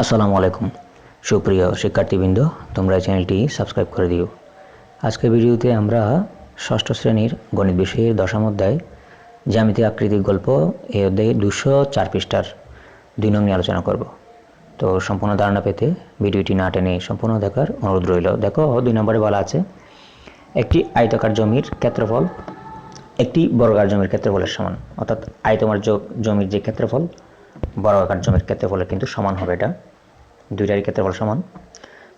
আসসালামু আলাইকুম। সুপ্রিয় শিক্ষার্থীবৃন্দ, তোমরা এই চ্যানেলটি সাবস্ক্রাইব করে দিও। আজকের ভিডিওতে আমরা ষষ্ঠ শ্রেণির গণিত বিষয়ের দশম অধ্যায় জ্যামিতি আকৃতির গল্প, এই অধ্যায়ে দুশো চার পৃষ্ঠার দুই নং নিয়ে আলোচনা করব। তো সম্পূর্ণ ধারণা পেতে ভিডিওটি না টেনে সম্পূর্ণ দেখার অনুরোধ রইল। দেখো, দুই নম্বরে বলা আছে, একটি আয়তকার জমির ক্ষেত্রফল একটি বর্গাকার জমির ক্ষেত্রফলের সমান। অর্থাৎ আয়তমার জমির যে ক্ষেত্রফল বর্গাকার জমির ক্ষেত্রফলের কিন্তু সমান হবে এটা। দুইটারই ক্ষেত্রফল সমান।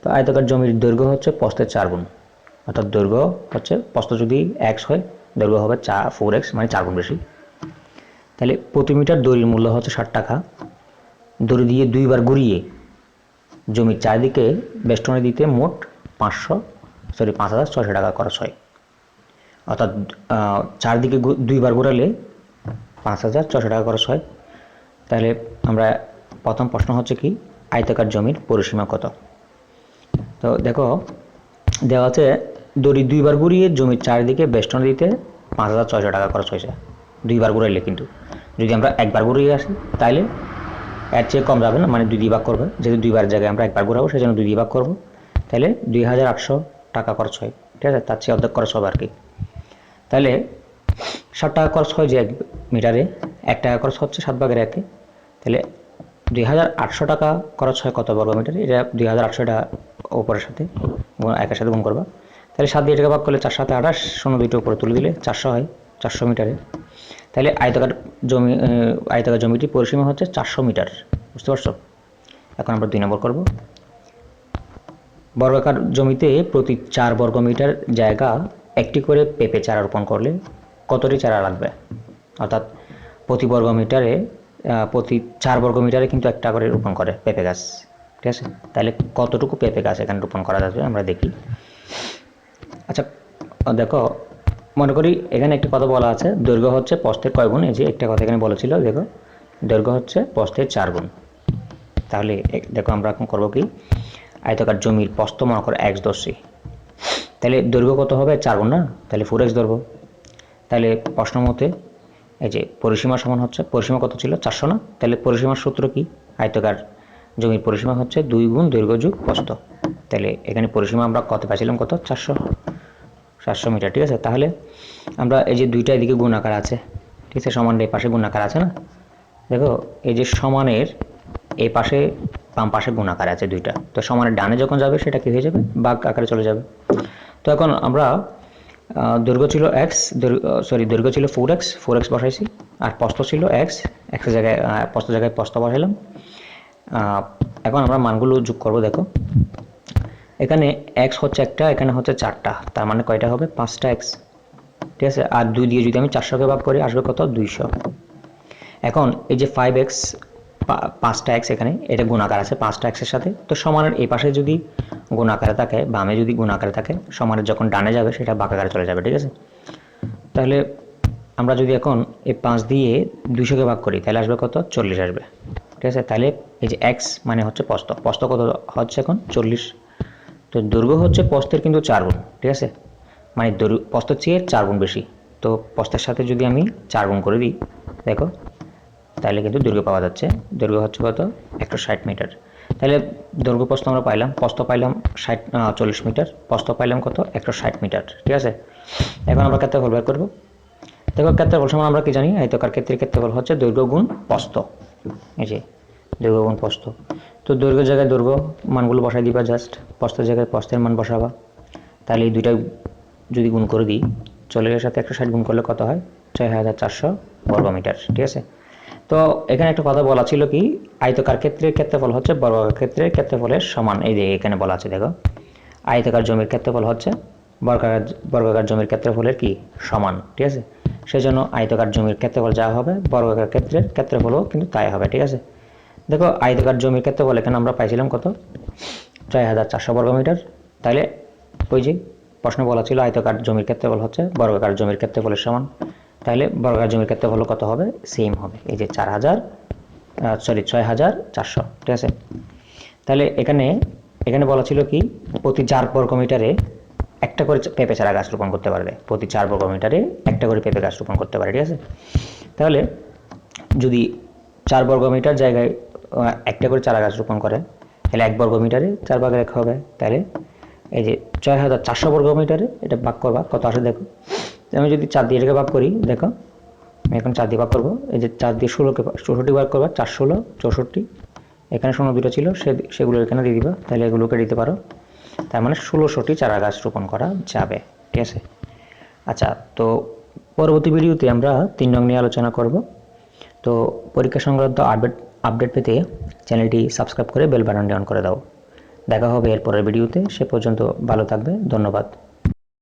তো আয়তকার জমির দৈর্ঘ্য হচ্ছে পস্তের চার গুণ। অর্থাৎ দৈর্ঘ্য হচ্ছে পস্ত যদি এক্স হয়, দৈর্ঘ্য হবে চা ফোর এক্স মানে চার গুণ বেশি। তাহলে প্রতি মিটার দড়ির মূল্য হচ্ছে ষাট টাকা। দড়ি দিয়ে দুইবার ঘুরিয়ে জমির চারিদিকে বেষ্টনে দিতে মোট পাঁচশো সরি পাঁচ হাজার ছয়শো টাকা খরচ হয়। অর্থাৎ চারদিকে দুইবার ঘোরালে পাঁচ হাজার ছশো টাকা খরচ হয়। তাহলে আমরা প্রথম প্রশ্ন হচ্ছে কি, আয়তাকার জমির পরিসীমা কত? তো দেখো, দেওয়া আছে, দড়ি দুইবার ঘুরিয়ে জমির চারিদিকে বেষ্টন দিতে পাঁচ হাজার ছয়শো টাকা খরচ হয়েছে। দুইবার ঘুরাইলে কিন্তু। যদি আমরা একবার ঘুরিয়ে আসি তাহলে এর চেয়ে কম যাবে না মানে দুই দিয়ে ভাগ করবে। যেহেতু দুইবার জায়গায় আমরা একবার ঘুরাবো সেই জন্য দুই দিয়ে ভাগ করব। তাহলে দুই হাজার আটশো টাকা খরচ হয়। ঠিক আছে? তার চেয়ে অর্ধেক খরচ হবে আর কি। তাহলে ষাট টাকা খরচ হয় যে এক মিটারে। এক টাকা খরচ হচ্ছে সাত ভাগের একে। তাহলে দুই হাজার আটশো টাকা খরচ হয় কত বর্গ মিটারে এটা দুই হাজার আটশো এটা ওপরের সাথে একের সাথে গুণ করবা। তাহলে সাত দিয়ে টাকা ভাগ করলে চার সাথে আঠাশ, শূন্য দুইটা উপরে তুলে দিলে চারশো হয়, চারশো মিটারে। তাহলে আয়তাকার জমি আয়তাকার জমিটি পরিসীমা হচ্ছে চারশো মিটার, বুঝতে পারছ? এখন আমরা দুই নম্বর করব। বর্গাকার জমিতে প্রতি চার বর্গ মিটার জায়গা একটি করে পেঁপে চারা রোপণ করলে কতটি চারা লাগবে? অর্থাৎ প্রতি বর্গ মিটারে প্রতি চার বর্গ মিটারে কিন্তু একটা করে রোপণ করে পেঁপে গাছ। ঠিক আছে? তাহলে কতটুকু পেঁপে গাছ এখানে রোপণ করা যাবে আমরা দেখি। আচ্ছা দেখো, মনে করি এখানে একটি কথা বলা আছে, দৈর্ঘ্য হচ্ছে পস্তের কয় গুণ? এই যে একটা কথা এখানে বলেছিল, দেখো, দৈর্ঘ্য হচ্ছে পস্তের চার গুণ। তাহলে দেখো আমরা এখন করব কি? আয়তকার জমির প্রস্থ মনে করো এক্স দর্শি তাহলে দৈর্ঘ্য কত হবে? চার গুণ না? তাহলে ফোর এক্স ধরবো তাহলে প্রশ্ন মতে এই যে পরিসীমা সমান হচ্ছে, পরিসীমা কত ছিল? চারশো না? তাহলে পরিসীমার সূত্র কি? আয়তকার জমির পরিসীমা হচ্ছে দুই গুণ দৈর্ঘ্য যুগ প্রস্থ তাহলে এখানে পরিসীমা আমরা কত পাইছিলাম কত? চারশো। চারশো মিটার, ঠিক আছে? তাহলে আমরা এই যে দুইটা এদিকে গুণাকার আছে, ঠিক আছে? সমান এই পাশে গুণাকার আছে না? দেখো, এই যে সমানের এই পাশে বাম পাশে গুণাকার আছে দুইটা। তো সমানের ডানে যখন যাবে, সেটা কি হয়ে যাবে? বাঘ আকারে চলে যাবে। তো এখন আমরা দৈর্ঘ্য ছিল এক্স সরি দৈর্ঘ্য ছিল ফোর এক্স ফোর এক্স বসাইছি। আর প্রস্থ ছিল এক্স এক্সের জায়গায় আহ, প্রস্থ জায়গায় প্রস্থ বসাইলাম। এখন আমরা মানগুলো যোগ করব দেখো। এখানে এক্স হচ্ছে একটা এখানে হচ্ছে চারটা। তার মানে কয়টা হবে? পাঁচটা এক্স ঠিক আছে? আর দুই দিয়ে যদি আমি চারশোকে ভাগ করি আসবে কত? দুইশো। এখন এই যে ফাইভ এক্স পাঁচটা এক্স এখানে, এটা গুণাকার আছে পাঁচটা এক্সের সাথে। তো সমানের এই পাশে যদি গুণাকারে থাকে, বামে যদি গুণাকারে থাকে, সমানের যখন ডানে যাবে, সেটা বাঁকাকারে চলে যাবে, ঠিক আছে? তাহলে আমরা যদি এখন এই পাঁচ দিয়ে দুইশোকে ভাগ করি, তাহলে আসবে কত? চল্লিশ আসবে। ঠিক আছে? তাহলে এই যে এক্স মানে হচ্ছে পস্ত। পস্ত কত হচ্ছে এখন? চল্লিশ। তো দৈর্ঘ্য হচ্ছে পস্তের কিন্তু চার গুণ, ঠিক আছে? মানে দৈর্ঘ্য পস্তের চেয়ে চার গুণ বেশি। তো পস্তের সাথে যদি আমি চার গুণ করে দিই, দেখো তাহলে কিন্তু দৈর্ঘ্য পাওয়া যাচ্ছে। দৈর্ঘ্য হচ্ছে কত? একশো ষাট মিটার। তাহলে দৈর্ঘ্য প্রস্থ আমরা পাইলাম, প্রস্থ পাইলাম ষাট চল্লিশ মিটার, প্রস্থ পাইলাম কত? একশো ষাট মিটার, ঠিক আছে? এখন আমরা ক্ষেত্রফল বের করব। দেখো ক্ষেত্রফল সমান আমরা কি জানি? আয়তকার ক্ষেত্রের ক্ষেত্রফল হচ্ছে দৈর্ঘ্য গুণ প্রস্থ। এই যে, দৈর্ঘ্য গুণ প্রস্থ। তো দৈর্ঘ্যের জায়গায় দৈর্ঘ্য মানগুলো বসাই দিবা জাস্ট প্রস্থের জায়গায় প্রস্থের মান বসাবা। তাহলে এই দুইটা যদি গুণ করে দিই, চল্লিশের সাথে একশো ষাট গুণ করলে কত হয়? ছয় হাজার চারশো বর্গ মিটার ঠিক আছে? তো এখানে একটা কথা বলা ছিল কি? আয়তকার ক্ষেত্রের ক্ষেত্রফল হচ্ছে বর্গাকার ক্ষেত্রের ক্ষেত্রফলের সমান। এই যে এখানে বলা আছে, দেখো। আয়তকার জমির ক্ষেত্রফল হচ্ছে বর্গাকার বর্গাকার জমির ক্ষেত্রফলের কি? সমান, ঠিক আছে? সেই জন্য আয়তকার জমির ক্ষেত্রফল যা হবে বর্গাকার ক্ষেত্রের ক্ষেত্রফলও কিন্তু তাই হবে, ঠিক আছে? দেখো, আয়তকার জমির ক্ষেত্রফল এখানে আমরা পাইছিলাম কত? ছয় হাজার চারশো বর্গ মিটার। তাহলে ওই যে প্রশ্ন বলা ছিল, আয়তকার জমির ক্ষেত্রফল হচ্ছে বর্গাকার জমির ক্ষেত্রফলের সমান। তাহলে বর্গাকার জমির ক্ষেত্রে ক্ষেত্রফল কত হবে? সেম হবে। এই যে চার হাজার সরি ছয় হাজার চারশো, ঠিক আছে? তাহলে এখানে এখানে বলা ছিল কি? প্রতি চার বর্গ মিটারে একটা করে পেঁপে চারা গাছ রোপণ করতে পারবে। প্রতি চার বর্গ মিটারে একটা করে পেঁপে গাছ রোপণ করতে পারে ঠিক আছে? তাহলে যদি চার বর্গ মিটার জায়গায় একটা করে চারা গাছ রোপণ করে, তাহলে এক বর্গ মিটারে চার ভাগে রেখা হবে। তাহলে এই যে ছয় হাজার চারশো বর্গ মিটারে এটা ভাগ করবা। কত আসে দেখো? আমি যদি চার দিয়ে এটাকে ভাগ করি, দেখো, আমি এখন চার দিয়ে ভাগ করব। এই যে চার দিয়ে ষোলোকে চৌষট্টি ভাগ করবা, চার ষোলো, চৌষট্টি। এখানে শূন্য দুটো ছিল, সে সেগুলো এখানে দিয়ে দিবা, তাহলে এগুলোকে দিতে পারো। তার মানে ষোলোশোটি চারা গাছ রোপণ করা যাবে, ঠিক আছে? আচ্ছা তো পরবর্তী ভিডিওতে আমরা তিন রং নিয়ে আলোচনা করব। তো পরীক্ষা সংক্রান্ত আপডেট আপডেট পেতে চ্যানেলটি সাবস্ক্রাইব করে বেল বাটনটি অন করে দাও। দেখা হবে এর পরের ভিডিওতে, সে পর্যন্ত ভালো থাকবে, ধন্যবাদ।